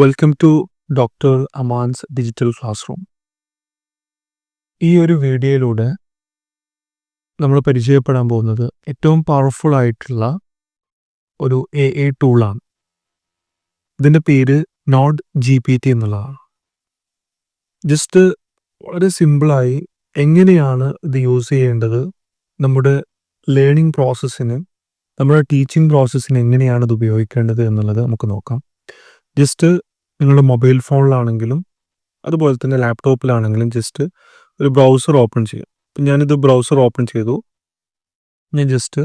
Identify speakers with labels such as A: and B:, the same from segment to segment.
A: Welcome to doctor Aman's digital classroom ഈ ഒരു വീഡിയോയിലൂടെ നമ്മൾ പരിചയപ്പെടാൻ പോകുന്നത് ഏറ്റവും പവർഫുൾ ആയിട്ടുള്ള ഒരു എ എ ടൂളാണ് ഇതിന്റെ പേര് നോഡ് ജി പി ടി എന്നുള്ളതാണ്. ജസ്റ്റ് വളരെ സിമ്പിളായി എങ്ങനെയാണ് ഇത് യൂസ് ചെയ്യേണ്ടത് നമ്മുടെ ലേണിംഗ് പ്രോസസ്സിന് നമ്മുടെ ടീച്ചിങ് പ്രോസസ്സിന് എങ്ങനെയാണ് ഇത് ഉപയോഗിക്കേണ്ടത് എന്നുള്ളത് നമുക്ക് നോക്കാം. ജസ്റ്റ് നിങ്ങളുടെ മൊബൈൽ ഫോണിലാണെങ്കിലും അതുപോലെ തന്നെ ലാപ്ടോപ്പിലാണെങ്കിലും ജസ്റ്റ് ഒരു ബ്രൗസർ ഓപ്പൺ ചെയ്യും. അപ്പം ഞാനിത് ബ്രൗസർ ഓപ്പൺ ചെയ്തു. ഞാൻ ജസ്റ്റ്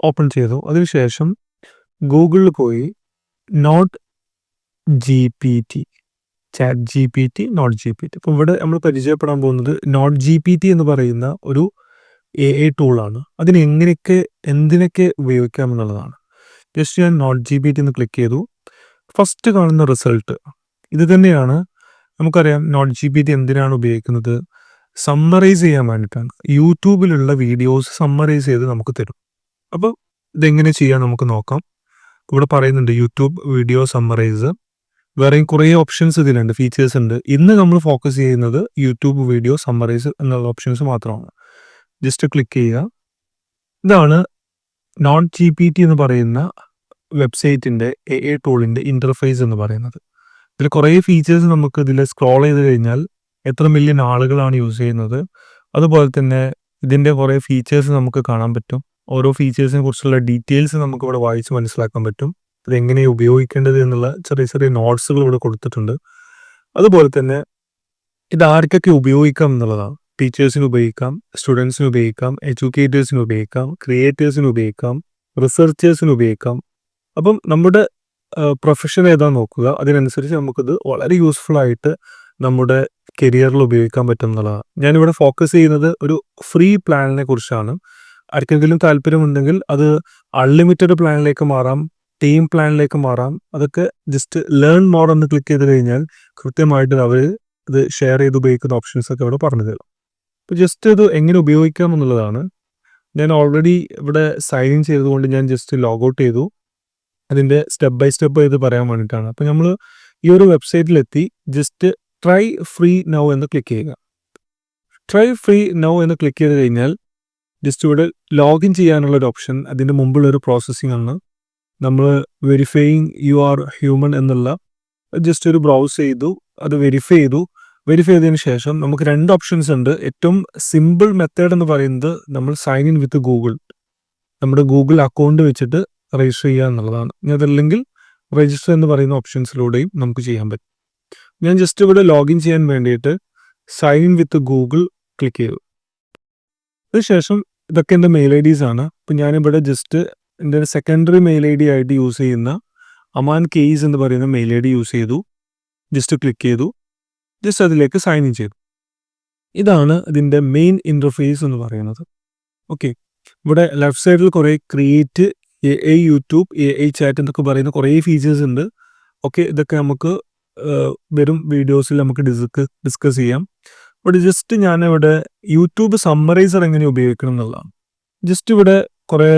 A: ഓപ്പൺ ചെയ്തു. അതിനുശേഷം ഗൂഗിളിൽ പോയി note G P T chat G P T note G P T അപ്പോൾ ഇവിടെ നമ്മൾ പരിചയപ്പെടാൻ പോകുന്നത് നോട്ട് ജി പി ടി എന്ന് പറയുന്ന ഒരു എ ഐ ടൂളാണ് അതിന് എങ്ങനെയൊക്കെ എന്തിനൊക്കെ ഉപയോഗിക്കാം എന്നുള്ളതാണ് ജസ്റ്റ് ഞാൻ നോട്ട് ജി പി ടി എന്ന് ക്ലിക്ക് ചെയ്തു. ഫസ്റ്റ് കാണുന്ന റിസൾട്ട് ഇത് തന്നെയാണ്. നമുക്കറിയാം നോട്ട് ജി ബി ടി എന്തിനാണ് ഉപയോഗിക്കുന്നത്? സമ്മറൈസ് ചെയ്യാൻ വേണ്ടിയിട്ടാണ് യൂട്യൂബിലുള്ള വീഡിയോസ് സമ്മറൈസ് ചെയ്ത് നമുക്ക് തരും. അപ്പോൾ ഇതെങ്ങനെ ചെയ്യാൻ നമുക്ക് നോക്കാം. ഇവിടെ പറയുന്നുണ്ട് യൂട്യൂബ് വീഡിയോ സമ്മറൈസ് വേറെയും കുറേ ഓപ്ഷൻസ് ഇതിലുണ്ട് ഫീച്ചേഴ്സ് ഉണ്ട്. ഇന്ന് നമ്മൾ ഫോക്കസ് ചെയ്യുന്നത് യൂട്യൂബ് വീഡിയോ സമ്മറൈസ് എന്നുള്ള ഓപ്ഷൻസ് മാത്രമാണ്. ജസ്റ്റ് ക്ലിക്ക് ചെയ്യുക. ഇതാണ് നോൺ ജി പി ടി എന്ന് പറയുന്ന വെബ്സൈറ്റിന്റെ എ എ ടൂളിന്റെ ഇന്റർഫേസ് എന്ന് പറയുന്നത്. ഇതിൽ കുറേ ഫീച്ചേഴ്സ് നമുക്ക് ഇതിൽ സ്ക്രോൾ ചെയ്ത് കഴിഞ്ഞാൽ എത്ര മില്യൺ ആളുകളാണ് യൂസ് ചെയ്യുന്നത്. അതുപോലെ തന്നെ ഇതിന്റെ കുറേ ഫീച്ചേഴ്സ് നമുക്ക് കാണാൻ പറ്റും. ഓരോ ഫീച്ചേഴ്സിനെ കുറിച്ചുള്ള ഡീറ്റെയിൽസ് നമുക്ക് ഇവിടെ വായിച്ച് മനസ്സിലാക്കാൻ പറ്റും. ഇത് എങ്ങനെയാണ് ഉപയോഗിക്കേണ്ടത് എന്നുള്ള ചെറിയ ചെറിയ നോട്ട്സുകൾ ഇവിടെ കൊടുത്തിട്ടുണ്ട്. അതുപോലെ തന്നെ ഇത് ആർക്കൊക്കെ ഉപയോഗിക്കാം എന്നുള്ളതാണ്. ടീച്ചേഴ്സിന് ഉപയോഗിക്കാം സ്റ്റുഡൻസിന് ഉപയോഗിക്കാം എഡ്യൂക്കേറ്റേഴ്സിന് ഉപയോഗിക്കാം ക്രിയേറ്റേഴ്സിന് ഉപയോഗിക്കാം റിസർച്ചേഴ്സിന് ഉപയോഗിക്കാം അപ്പം നമ്മുടെ പ്രൊഫഷൻ ഏതാ നോക്കുക അതിനനുസരിച്ച് നമുക്കിത് വളരെ യൂസ്ഫുൾ ആയിട്ട് നമ്മുടെ കരിയറിൽ ഉപയോഗിക്കാൻ പറ്റും എന്നുള്ളതാണ് ഞാനിവിടെ ഫോക്കസ് ചെയ്യുന്നത് ഒരു ഫ്രീ പ്ലാനിനെ കുറിച്ചാണ്. ആർക്കെങ്കിലും താല്പര്യമുണ്ടെങ്കിൽ അത് അൺലിമിറ്റഡ് പ്ലാനിലേക്ക് മാറാം ടീം പ്ലാനിലേക്ക് മാറാം. അതൊക്കെ ജസ്റ്റ് ലേൺ മോർ എന്ന് ക്ലിക്ക് ചെയ്ത് കഴിഞ്ഞാൽ കൃത്യമായിട്ട് അവർ ഇത് ഷെയർ ചെയ്ത് ഉപയോഗിക്കുന്ന ഓപ്ഷൻസ് ഒക്കെ ഇവിടെ പറഞ്ഞു തരും. അപ്പോൾ ജസ്റ്റ് ഇത് എങ്ങനെ ഉപയോഗിക്കാം എന്നുള്ളതാണ്. ഞാൻ ഓൾറെഡി ഇവിടെ സൈൻ ഇൻ ചെയ്തുകൊണ്ട് ഞാൻ ജസ്റ്റ് ലോഗ് ഔട്ട് ചെയ്തു. അതിന്റെ സ്റ്റെപ്പ് ബൈ സ്റ്റെപ്പ് ഇത് പറയാൻ വേണ്ടിയിട്ടാണ്. അപ്പം നമ്മൾ ഈ ഒരു വെബ്സൈറ്റിലെത്തി ജസ്റ്റ് ട്രൈ ഫ്രീ നൗ എന്ന് ക്ലിക്ക് ചെയ്യുക. ട്രൈ ഫ്രീ നൗ എന്ന് ക്ലിക്ക് ചെയ്ത് കഴിഞ്ഞാൽ ജസ്റ്റ് ഇവിടെ ലോഗിൻ ചെയ്യാനുള്ള ഒരു ഓപ്ഷൻ അതിന്റെ മുമ്പുള്ള ഒരു പ്രോസസ്സിംഗ് ആണ്. നമ്മൾ വെരിഫൈയിങ് യു ആർ ഹ്യൂമൻ എന്നുള്ള ജസ്റ്റ് ഒരു ബ്രൗസ് ചെയ്തു അത് വെരിഫൈ ചെയ്തു. വെരിഫൈ ചെയ്തതിന് ശേഷം നമുക്ക് രണ്ട് ഓപ്ഷൻസ് ഉണ്ട്. ഏറ്റവും സിമ്പിൾ മെത്തേഡ് എന്ന് പറയുന്നത് നമ്മൾ സൈൻ ഇൻ വിത്ത് ഗൂഗിൾ നമ്മുടെ ഗൂഗിൾ അക്കൗണ്ട് വെച്ചിട്ട് രജിസ്റ്റർ ചെയ്യുക എന്നുള്ളതാണ്. ഇനി അതല്ലെങ്കിൽ രജിസ്റ്റർ എന്ന് പറയുന്ന ഓപ്ഷൻസിലൂടെയും നമുക്ക് ചെയ്യാൻ പറ്റും. ഞാൻ ജസ്റ്റ് ഇവിടെ ലോഗിൻ ചെയ്യാൻ വേണ്ടിയിട്ട് സൈൻ വിത്ത് ഗൂഗിൾ ക്ലിക്ക് ചെയ്തു. അതിനുശേഷം ഇതൊക്കെ എന്റെ മെയിൽ ഐ ഡീസ് ആണ്. അപ്പം ഞാനിവിടെ ജസ്റ്റ് എന്റെ സെക്കൻഡറി മെയിൽ ഐ ഡി ആയിട്ട് യൂസ് ചെയ്യുന്ന അമാൻ കേസ് എന്ന് പറയുന്ന മെയിൽ ഐ ഡി യൂസ് ചെയ്തു. ജസ്റ്റ് ക്ലിക്ക് ചെയ്തു. ജസ്റ്റ് അതിലേക്ക് സൈൻ ഇൻ ചെയ്തു. ഇതാണ് ഇതിന്റെ മെയിൻ ഇന്റർഫേസ് എന്ന് പറയുന്നത്. ഓക്കെ ഇവിടെ ലെഫ്റ്റ് സൈഡിൽ കുറേ create a YouTube A I chat എന്നൊക്കെ പറയുന്ന കുറേ ഫീച്ചേഴ്സ് ഉണ്ട്. ഓക്കെ ഇതൊക്കെ നമുക്ക് വരും വീഡിയോസിൽ നമുക്ക് ഡിസ്ക ഡിസ്കസ് ചെയ്യാം. ഇവിടെ ജസ്റ്റ് ഞാൻ ഇവിടെ യൂട്യൂബ് സമ്മറൈസർ എങ്ങനെ ഉപയോഗിക്കണം എന്നുള്ളതാണ്. ജസ്റ്റ് ഇവിടെ കുറേ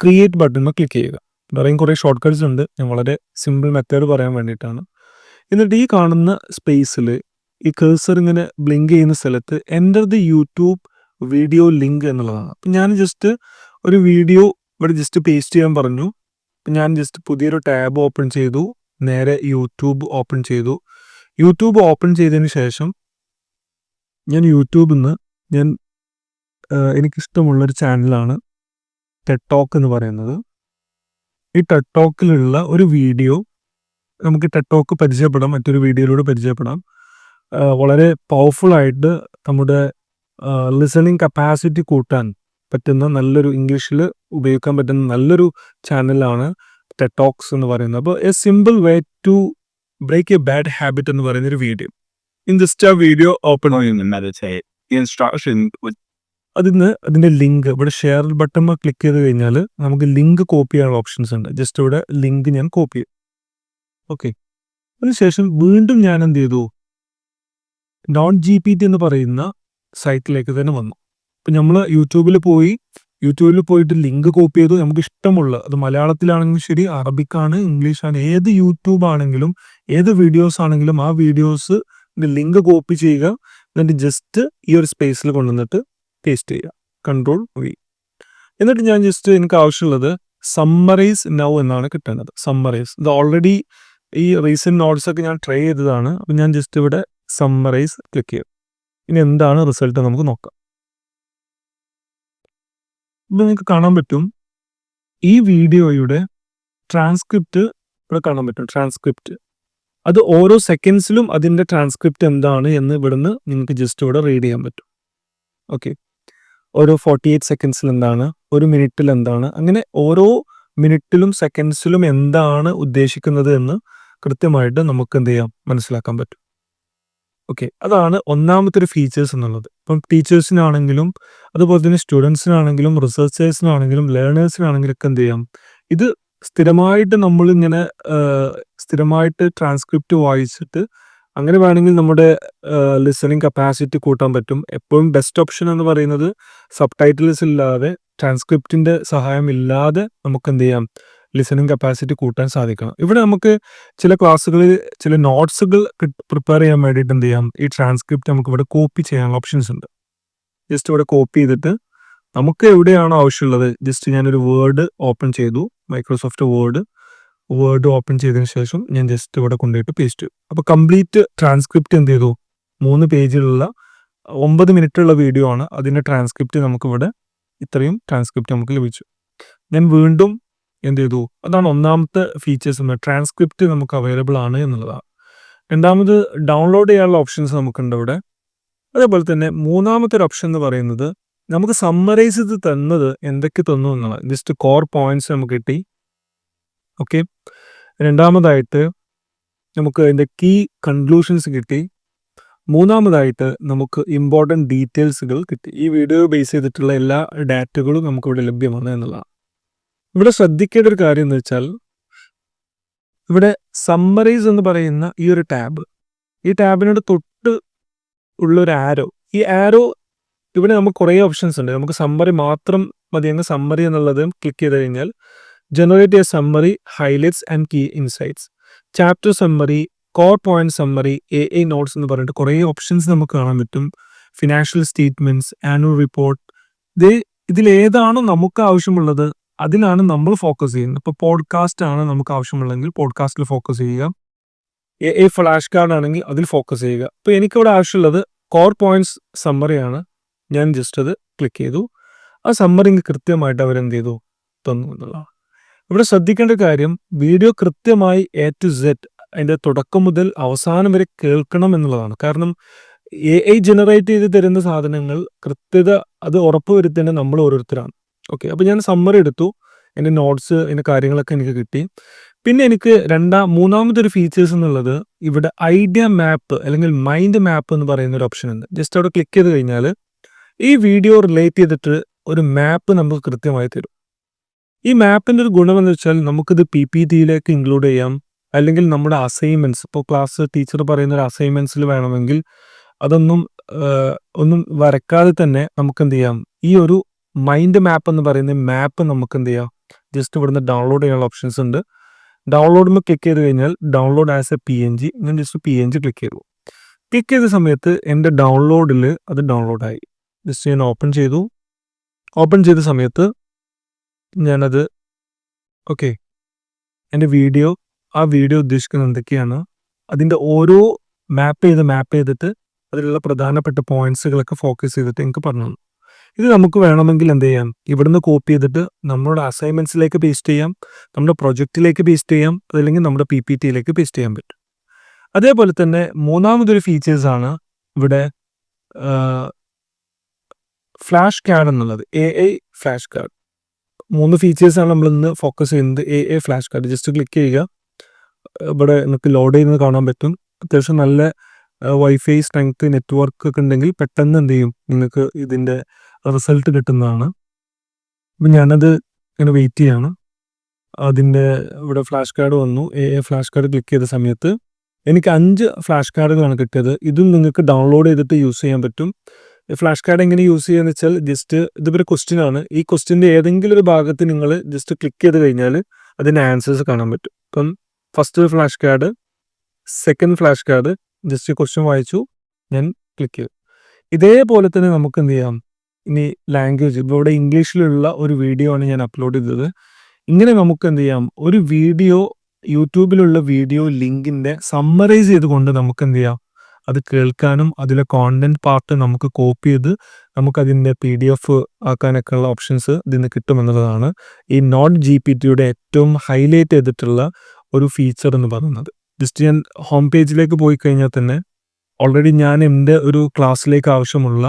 A: ക്രിയേറ്റ് ബട്ടൺ ക്ലിക്ക് ചെയ്യുക. വേറെയും കുറേ ഷോർട്ട് കട്ട്സ് ഉണ്ട്. ഞാൻ വളരെ സിമ്പിൾ മെത്തേഡ് പറയാൻ വേണ്ടിയിട്ടാണ്. എന്നിട്ട് ഈ കാണുന്ന സ്പേസിൽ ഈ കേഴ്സർ ഇങ്ങനെ ബ്ലിങ്ക് ചെയ്യുന്ന സ്ഥലത്ത് enter the YouTube video link എന്നുള്ളതാണ്. അപ്പം ഞാൻ ജസ്റ്റ് ഒരു വീഡിയോ ഇവിടെ ജസ്റ്റ് പേസ്റ്റ് ചെയ്യാൻ പറഞ്ഞു. അപ്പം ഞാൻ ജസ്റ്റ് പുതിയൊരു ടാബ് ഓപ്പൺ ചെയ്തു. നേരെ യൂട്യൂബ് ഓപ്പൺ ചെയ്തു. യൂട്യൂബ് ഓപ്പൺ ചെയ്തതിന് ശേഷം ഞാൻ യൂട്യൂബിൽ നിന്ന് ഞാൻ എനിക്കിഷ്ടമുള്ളൊരു ചാനലാണ് ടെട്ടോക്ക് എന്ന് പറയുന്നത്. ഈ ടെട്ടോക്കിലുള്ള ഒരു വീഡിയോ നമുക്ക് ടെട്ടോക്ക് പരിചയപ്പെടാം. മറ്റൊരു വീഡിയോയിലൂടെ പരിചയപ്പെടാം. വളരെ പവർഫുൾ ആയിട്ട് നമ്മുടെ ലിസണിങ് കപ്പാസിറ്റി കൂട്ടാൻ പറ്റുന്ന നല്ലൊരു ഇംഗ്ലീഷിൽ ഉപയോഗിക്കാൻ പറ്റുന്ന നല്ലൊരു ചാനലാണ് ടെറ്റോക്സ് എന്ന് പറയുന്നത്. അപ്പോൾ a simple way to break a bad habit എന്ന് പറയുന്ന ഒരു വീഡിയോ. ഇൻ ജസ്റ്റ് ആ വീഡിയോ ഓപ്പൺ
B: ഇൻസ്ട്രക്ഷൻ അതിന്റെ was
A: അതിന് അതിന്റെ ലിങ്ക് ഇവിടെ ഷെയർ ബട്ടൺ ക്ലിക്ക് ചെയ്ത് കഴിഞ്ഞാൽ നമുക്ക് ലിങ്ക് കോപ്പി ചെയ്യാനുള്ള ഓപ്ഷൻസ് ഉണ്ട്. ജസ്റ്റ് ഇവിടെ ലിങ്ക് ഞാൻ കോപ്പി ചെയ്യും ഓക്കെ. അതിനുശേഷം വീണ്ടും ഞാൻ എന്ത് ചെയ്തു? ഡോട്ട് ജി പി ടി എന്ന് പറയുന്ന സൈറ്റിലേക്ക് തന്നെ വന്നു. ഇപ്പം നമ്മൾ യൂട്യൂബിൽ പോയി യൂട്യൂബിൽ പോയിട്ട് ലിങ്ക് കോപ്പി ചെയ്തു. നമുക്ക് ഇഷ്ടമുള്ള അത് മലയാളത്തിലാണെങ്കിലും ശരി അറബിക്കാണ് ഇംഗ്ലീഷാണ് ഏത് യൂട്യൂബ് ആണെങ്കിലും ഏത് വീഡിയോസ് ആണെങ്കിലും ആ വീഡിയോസ് ലിങ്ക് കോപ്പി ചെയ്യുക. എന്നിട്ട് ജസ്റ്റ് ഈ ഒരു സ്പേസിൽ കൊണ്ടുവന്നിട്ട് പേസ്റ്റ് ചെയ്യുക. കൺട്രോൾ വി എന്നിട്ട് ഞാൻ ജസ്റ്റ് എനിക്ക് ആവശ്യമുള്ളത് സമ്മറൈസ് നൗ എന്നാണ് കിട്ടേണ്ടത് സമ്മറൈസ് ഇത് ഓൾറെഡി ഈ റീസെന്റ് നോട്ട്സ് ഒക്കെ ഞാൻ ട്രൈ ചെയ്തതാണ്. അപ്പം ഞാൻ ജസ്റ്റ് ഇവിടെ സമ്മറൈസ് ക്ലിക്ക് ചെയ്യും ഇനി എന്താണ് റിസൾട്ട് നമുക്ക് നോക്കാം. നിങ്ങൾക്ക് കാണാൻ പറ്റും. ഈ വീഡിയോയുടെ ട്രാൻസ്ക്രിപ്റ്റ് ഇവിടെ കാണാൻ പറ്റും ട്രാൻസ്ക്രിപ്റ്റ് അത് ഓരോ സെക്കൻഡ്സിലും അതിന്റെ ട്രാൻസ്ക്രിപ്റ്റ് എന്താണ് എന്ന് ഇവിടുന്ന് നിങ്ങൾക്ക് ജസ്റ്റ് ഇവിടെ റീഡ് ചെയ്യാൻ പറ്റും. ഓക്കെ ഓരോ ഫോർട്ടി എയ്റ്റ് സെക്കൻഡ്സിൽ എന്താണ് ഒരു മിനിറ്റിൽ എന്താണ് അങ്ങനെ ഓരോ മിനിറ്റിലും സെക്കൻഡ്സിലും എന്താണ് ഉദ്ദേശിക്കുന്നത് എന്ന് കൃത്യമായിട്ട് നമുക്ക് എന്ത് ചെയ്യാം മനസ്സിലാക്കാൻ പറ്റും. ഓക്കെ അതാണ് ഒന്നാമത്തെ ഒരു ഫീച്ചേഴ്സ് എന്നുള്ളത്. ഇപ്പം ടീച്ചേഴ്സിനാണെങ്കിലും അതുപോലെ തന്നെ സ്റ്റുഡൻസിനാണെങ്കിലും റിസർച്ചേഴ്സിനാണെങ്കിലും ലേണേഴ്സിനാണെങ്കിലും ഒക്കെ എന്ത് ചെയ്യാം? ഇത് സ്ഥിരമായിട്ട് നമ്മൾ ഇങ്ങനെ സ്ഥിരമായിട്ട് ട്രാൻസ്ക്രിപ്റ്റ് വായിച്ചിട്ട് അങ്ങനെ വേണമെങ്കിൽ നമ്മുടെ ലിസണിങ് കപ്പാസിറ്റി കൂട്ടാൻ പറ്റും. എപ്പോഴും ബെസ്റ്റ് ഓപ്ഷൻ എന്ന് പറയുന്നത് സബ് ടൈറ്റിൽസ് ഇല്ലാതെ ട്രാൻസ്ക്രിപ്റ്റിന്റെ സഹായം ഇല്ലാതെ നമുക്ക് എന്ത് ചെയ്യാം? ലിസണിങ് കപ്പാസിറ്റി കൂട്ടാൻ സാധിക്കണം. ഇവിടെ നമുക്ക് ചില ക്ലാസ്സുകളിൽ ചില നോട്ട്സുകൾ പ്രിപ്പയർ ചെയ്യാൻ വേണ്ടിയിട്ട് എന്ത് ചെയ്യാം? ഈ ട്രാൻസ്ക്രിപ്റ്റ് നമുക്ക് ഇവിടെ കോപ്പി ചെയ്യാനുള്ള ഓപ്ഷൻസ് ഉണ്ട്. ജസ്റ്റ് ഇവിടെ കോപ്പി ചെയ്തിട്ട് നമുക്ക് എവിടെയാണോ ആവശ്യമുള്ളത് ജസ്റ്റ് ഞാനൊരു വേർഡ് ഓപ്പൺ ചെയ്തു മൈക്രോസോഫ്റ്റ് വേർഡ് വേർഡ് ഓപ്പൺ ചെയ്തതിന് ശേഷം ഞാൻ ജസ്റ്റ് ഇവിടെ കൊണ്ടുപോയിട്ട് പേസ്റ്റ് ചെയ്തു. അപ്പോൾ കംപ്ലീറ്റ് ട്രാൻസ്ക്രിപ്റ്റ് എന്ത് ചെയ്തു? മൂന്ന് പേജിലുള്ള ഒമ്പത് മിനിറ്റ് ഉള്ള വീഡിയോ ആണ്. അതിന്റെ ട്രാൻസ്ക്രിപ്റ്റ് നമുക്കിവിടെ ഇത്രയും ട്രാൻസ്ക്രിപ്റ്റ് നമുക്ക് ലഭിച്ചു. ഞാൻ വീണ്ടും എന്ത് ചെയ്തു അതാണ് ഒന്നാമത്തെ ഫീച്ചേഴ്സ് എന്ന്. ട്രാൻസ്ക്രിപ്റ്റ് നമുക്ക് അവൈലബിൾ ആണ് എന്നുള്ളതാണ്. രണ്ടാമത് ഡൗൺലോഡ് ചെയ്യാനുള്ള ഓപ്ഷൻസ് നമുക്കുണ്ട് ഇവിടെ അതേപോലെ തന്നെ മൂന്നാമത്തെ ഒരു ഓപ്ഷൻ എന്ന് പറയുന്നത് നമുക്ക് സമ്മറൈസ് ചെയ്ത് തന്നത് എന്തൊക്കെ തന്നു എന്നുള്ളത് ജസ്റ്റ് കോർ പോയിന്റ്സ് നമുക്ക് കിട്ടി. ഓക്കെ രണ്ടാമതായിട്ട് നമുക്ക് അതിന്റെ കീ കൺക്ലൂഷൻസ് കിട്ടി. മൂന്നാമതായിട്ട് നമുക്ക് ഇമ്പോർട്ടന്റ് ഡീറ്റെയിൽസുകൾ കിട്ടി. ഈ വീഡിയോ ബേസ് ചെയ്തിട്ടുള്ള എല്ലാ ഡാറ്റകളും നമുക്കിവിടെ ലഭ്യമാണ് എന്നുള്ളതാണ്. ഇവിടെ ശ്രദ്ധിക്കേണ്ട ഒരു കാര്യം എന്ന് വെച്ചാൽ ഇവിടെ സമ്മറൈസ് എന്ന് പറയുന്ന ഈ ഒരു ടാബ് ഈ ടാബിനോട് തൊട്ട് ഉള്ളൊരു ആരോ ഈ ആരോ ഇവിടെ നമുക്ക് കുറേ ഓപ്ഷൻസ് ഉണ്ട്. നമുക്ക് സമ്മറി മാത്രം മതിയെങ്കിൽ സമ്മറി എന്നുള്ളത് ക്ലിക്ക് ചെയ്ത് കഴിഞ്ഞാൽ generate a summary highlights and key insights chapter summary core point summary a a notes എന്ന് പറഞ്ഞിട്ട് കുറേ ഓപ്ഷൻസ് നമുക്ക് കാണാൻ പറ്റും. ഫിനാൻഷ്യൽ സ്റ്റേറ്റ്മെന്റ്സ് ആനുവൽ റിപ്പോർട്ട് ഇതിൽ ഏതാണോ നമുക്ക് ആവശ്യമുള്ളത് അതിലാണ് നമ്മൾ ഫോക്കസ് ചെയ്യുന്നത്. ഇപ്പോൾ പോഡ്കാസ്റ്റ് ആണ് നമുക്ക് ആവശ്യമുള്ളതെങ്കിൽ പോഡ്കാസ്റ്റിൽ ഫോക്കസ് ചെയ്യുക. എ ഫ്ലാഷ് കാർഡ് ആണെങ്കിൽ അതിൽ ഫോക്കസ് ചെയ്യുക. അപ്പോൾ എനിക്കിവിടെ ആവശ്യമുള്ളത് കോർ പോയിന്റ്സ് സമ്മറിയാണ് ഞാൻ ജസ്റ്റ് അത് ക്ലിക്ക് ചെയ്തു. ആ സമ്മറി കൃത്യമായിട്ട് അവരെന്ത് ചെയ്തു? തന്നു എന്നുള്ളതാണ്. ഇവിടെ ശ്രദ്ധിക്കേണ്ട കാര്യം വീഡിയോ കൃത്യമായി എ ടു സെറ്റ് അതിന്റെ തുടക്കം മുതൽ അവസാനം വരെ കേൾക്കണം എന്നുള്ളതാണ്. കാരണം എ ഐ ജനറേറ്റ് ചെയ്ത് തരുന്ന സാധനങ്ങൾ കൃത്യത അത് ഉറപ്പുവരുത്തേണ്ടത് നമ്മൾ ഓരോരുത്തരാണ്. ഓക്കെ അപ്പോൾ ഞാൻ സമ്മറി എടുത്തു. എന്റെ നോട്ട്സ് എന്റെ കാര്യങ്ങളൊക്കെ എനിക്ക് കിട്ടി. പിന്നെ എനിക്ക് രണ്ടാം മൂന്നാമത്തെ ഒരു ഫീച്ചേഴ്സ് എന്നുള്ളത് ഇവിടെ ഐഡിയ മാപ്പ് അല്ലെങ്കിൽ മൈൻഡ് മാപ്പ് എന്ന് പറയുന്ന ഒരു ഓപ്ഷൻ ഉണ്ട്. ജസ്റ്റ് അവിടെ ക്ലിക്ക് ചെയ്ത് കഴിഞ്ഞാൽ ഈ വീഡിയോ റിലേറ്റ് ചെയ്തിട്ട് ഒരു മാപ്പ് നമുക്ക് കൃത്യമായി തരും. ഈ മാപ്പിന്റെ ഒരു ഗുണം എന്ന് വെച്ചാൽ നമുക്കിത് പി പി ടിയിലേക്ക് ഇൻക്ലൂഡ് ചെയ്യാം. അല്ലെങ്കിൽ നമ്മുടെ അസൈൻമെന്റ്സ് ഇപ്പോൾ ക്ലാസ് ടീച്ചർ പറയുന്ന ഒരു അസൈൻമെന്റ്സിൽ വേണമെങ്കിൽ അതൊന്നും ഒന്നും വരക്കാതെ തന്നെ നമുക്ക് എന്ത് ചെയ്യാം? ഈ ഒരു മൈൻഡ് മാപ്പ് എന്ന് പറയുന്ന മാപ്പ് നമുക്ക് എന്ത് ചെയ്യാം? ജസ്റ്റ് ഇവിടുന്ന് ഡൗൺലോഡ് ചെയ്യാനുള്ള ഓപ്ഷൻസ് ഉണ്ട്. ഡൗൺലോഡ് ക്ലിക്ക് ചെയ്ത് കഴിഞ്ഞാൽ download as a P N G ഞാൻ just P N G click ചെയ്തു. ക്ലിക്ക് ചെയ്ത സമയത്ത് എന്റെ ഡൗൺലോഡിൽ അത് ഡൗൺലോഡായി ജസ്റ്റ് ഞാൻ ഓപ്പൺ ചെയ്തു. ഓപ്പൺ ചെയ്ത സമയത്ത് ഞാനത് ഓക്കെ എന്റെ വീഡിയോ ആ വീഡിയോ ഉദ്ദേശിക്കുന്നത് എന്തൊക്കെയാണ്? അതിന്റെ ഓരോ മാപ്പ് ചെയ്ത് മാപ്പ് ചെയ്തിട്ട് അതിലുള്ള പ്രധാനപ്പെട്ട പോയിന്റ്സുകളൊക്കെ ഫോക്കസ് ചെയ്തിട്ട് എനിക്ക് പറഞ്ഞു. ഇത് നമുക്ക് വേണമെങ്കിൽ എന്ത് ചെയ്യാം? ഇവിടുന്ന് കോപ്പി ചെയ്തിട്ട് നമ്മുടെ അസൈൻമെന്റ്സിലേക്ക് പേസ്റ്റ് ചെയ്യാം നമ്മുടെ പ്രൊജക്റ്റിലേക്ക് പേസ്റ്റ് ചെയ്യാം അതല്ലെങ്കിൽ നമ്മുടെ പി പി ടിയിലേക്ക് പേസ്റ്റ് ചെയ്യാൻ പറ്റും. അതേപോലെ തന്നെ മൂന്നാമതൊരു ഫീച്ചേഴ്സാണ് ഇവിടെ ഫ്ലാഷ് കാർഡ് എന്നുള്ളത് എ ഐ ഫ്ലാഷ് കാർഡ് മൂന്ന് ഫീച്ചേഴ്സാണ് നമ്മൾ ഇന്ന് ഫോക്കസ് ചെയ്യുന്നത് a a flash card just click ചെയ്യുക. ഇവിടെ നമുക്ക് ലോഡ് ചെയ്യുന്നത് കാണാൻ പറ്റും. അത്യാവശ്യം നല്ല വൈഫൈ സ്ട്രെങ്ത് നെറ്റ്വർക്ക് ഒക്കെ ഉണ്ടെങ്കിൽ പെട്ടെന്ന് എന്ത് ചെയ്യും? നിങ്ങൾക്ക് ഇതിന്റെ റിസൾട്ട് കിട്ടുന്നതാണ്. അപ്പം ഞാനത് ഇങ്ങനെ വെയിറ്റ് ചെയ്യാണ്. അതിന്റെ ഇവിടെ ഫ്ലാഷ് കാർഡ് വന്നു. എ ഫ്ലാഷ് കാർഡ് ക്ലിക്ക് ചെയ്ത സമയത്ത് എനിക്ക് അഞ്ച് ഫ്ലാഷ് കാർഡുകളാണ് കിട്ടിയത്. ഇതും നിങ്ങൾക്ക് ഡൗൺലോഡ് ചെയ്തിട്ട് യൂസ് ചെയ്യാൻ പറ്റും. ഫ്ലാഷ് കാർഡ് എങ്ങനെ യൂസ് ചെയ്യുക വെച്ചാൽ ജസ്റ്റ് ഇതിപ്പോൾ ക്വസ്റ്റ്യൻ ആണ്. ഈ ക്വസ്റ്റ്യന്റെ ഏതെങ്കിലും ഒരു ഭാഗത്ത് നിങ്ങൾ ജസ്റ്റ് ക്ലിക്ക് ചെയ്ത് കഴിഞ്ഞാൽ അതിന്റെ ആൻസേഴ്സ് കാണാൻ പറ്റും. ഇപ്പം first flash card second flash card just question വായിച്ചു ഞാൻ ക്ലിക്ക് ചെയ്തു. ഇതേപോലെ തന്നെ നമുക്ക് എന്ത് ചെയ്യാം? ഇനി ലാംഗ്വേജ് ഇപ്പോൾ ഇവിടെ ഇംഗ്ലീഷിലുള്ള ഒരു വീഡിയോ ആണ് ഞാൻ അപ്ലോഡ് ചെയ്തത്. ഇങ്ങനെ നമുക്ക് എന്ത് ചെയ്യാം? ഒരു വീഡിയോ യൂട്യൂബിലുള്ള വീഡിയോ ലിങ്കിന്റെ സമ്മറൈസ് ചെയ്തുകൊണ്ട് നമുക്ക് എന്ത് ചെയ്യാം? അത് കേൾക്കാനും അതിലെ കോണ്ടന്റ് പാർട്ട് നമുക്ക് കോപ്പി ചെയ്ത് നമുക്കതിന്റെ പി ഡി എഫ് ആക്കാനൊക്കെ ഉള്ള ഓപ്ഷൻസ് ഇതിന് കിട്ടുമെന്നുള്ളതാണ്. ഈ നോട്ട് ജി പി ടിയുടെ ഏറ്റവും ഹൈലൈറ്റ് ചെയ്തിട്ടുള്ള ഒരു ഫീച്ചർ എന്ന് പറയുന്നത്. ജസ്റ്റ് ഞാൻ ഹോം പേജിലേക്ക് പോയി കഴിഞ്ഞാൽ തന്നെ ഓൾറെഡി ഞാൻ എന്റെ ഒരു ക്ലാസ്സിലേക്ക് ആവശ്യമുള്ള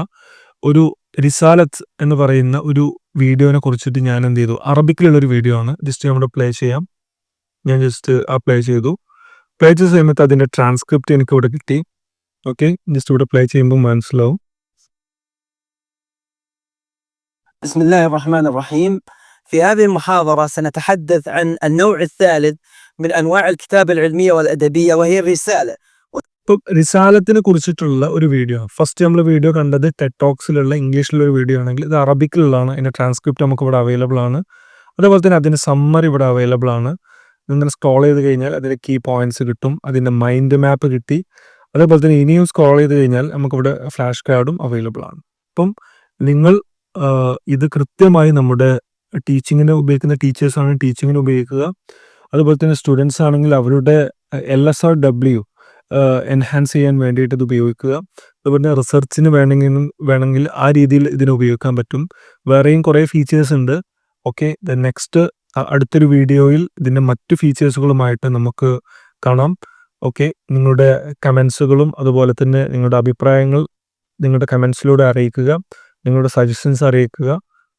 A: ഒരു റിസാലത്ത് എന്ന് പറയുന്ന ഒരു വീഡിയോനെ കുറിച്ചിട്ട് ഞാൻ എന്ത് ചെയ്തു അറബിക്കിലുള്ള ഒരു വീഡിയോ ആണ് ജസ്റ്റ് നമ്മുടെ പ്ലേ ചെയ്യാം ഞാൻ ജസ്റ്റ് ആ പ്ലേ ചെയ്തു പ്ലേ ചെയ്ത സമയത്ത് അതിൻ്റെ ട്രാൻസ്ക്രിപ്റ്റ് എനിക്ക് ഇവിടെ കിട്ടി ഓക്കെ ജസ്റ്റ് ഇവിടെ പ്ലേ ചെയ്യുമ്പോൾ മനസ്സിലാവും
C: بسم الله الرحمن الرحيم في هذه المحاضرة سنتحدث عن النوع الثالث من أنواع الكتابة العلمية والأدبية وهي الرسالة
A: ഇപ്പം റിസാലത്തിനെ കുറിച്ചിട്ടുള്ള ഒരു വീഡിയോ ഫസ്റ്റ് നമ്മൾ വീഡിയോ കണ്ടത് ടെക്ടോക്സിലുള്ള ഇംഗ്ലീഷിലുള്ള ഒരു വീഡിയോ ആണെങ്കിൽ ഇത് അറബിക്കിലുള്ളതാണ്. അതിന്റെ ട്രാൻസ്ക്രിപ്റ്റ് നമുക്ക് ഇവിടെ അവൈലബിൾ ആണ്. അതേപോലെ തന്നെ അതിന്റെ സമ്മറി ഇവിടെ അവൈലബിൾ ആണ്. നിങ്ങൾ സ്ക്രോൾ ചെയ്ത് കഴിഞ്ഞാൽ അതിന്റെ കീ പോയിന്റ്സ് കിട്ടും. അതിന്റെ മൈൻഡ് മാപ്പ് കിട്ടി. അതേപോലെ തന്നെ ഇനിയും സ്ക്രോൾ ചെയ്ത് കഴിഞ്ഞാൽ നമുക്കിവിടെ ഫ്ലാഷ് കാർഡും അവൈലബിൾ ആണ്. അപ്പം നിങ്ങൾ ഇത് കൃത്യമായി നമ്മുടെ ടീച്ചിങ്ങിന് ഉപയോഗിക്കുന്ന ടീച്ചേഴ്സ് ആണെങ്കിൽ ടീച്ചിങ്ങിന് ഉപയോഗിക്കുക. അതുപോലെ തന്നെ സ്റ്റുഡൻസ് ആണെങ്കിൽ അവരുടെ L S R W enhance ചെയ്യാൻ വേണ്ടിയിട്ട് ഇത് ഉപയോഗിക്കുക. അതുപോലെ റിസർച്ചിന് വേണമെങ്കിൽ വേണമെങ്കിൽ ആ രീതിയിൽ ഇതിനെ ഉപയോഗിക്കാൻ പറ്റും. വേറെയും കുറേ ഫീച്ചേഴ്സ് ഉണ്ട്. ഓക്കെ ദ നെക്സ്റ്റ് അടുത്തൊരു വീഡിയോയിൽ ഇതിന്റെ മറ്റു ഫീച്ചേഴ്സുകളുമായിട്ട് നമുക്ക് കാണാം. ഓക്കെ നിങ്ങളുടെ കമൻസുകളും അതുപോലെ തന്നെ നിങ്ങളുടെ അഭിപ്രായങ്ങൾ നിങ്ങളുടെ കമൻസിലൂടെ അറിയിക്കുക. നിങ്ങളുടെ സജഷൻസ് അറിയിക്കുക.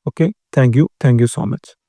A: Okay thank you thank you so much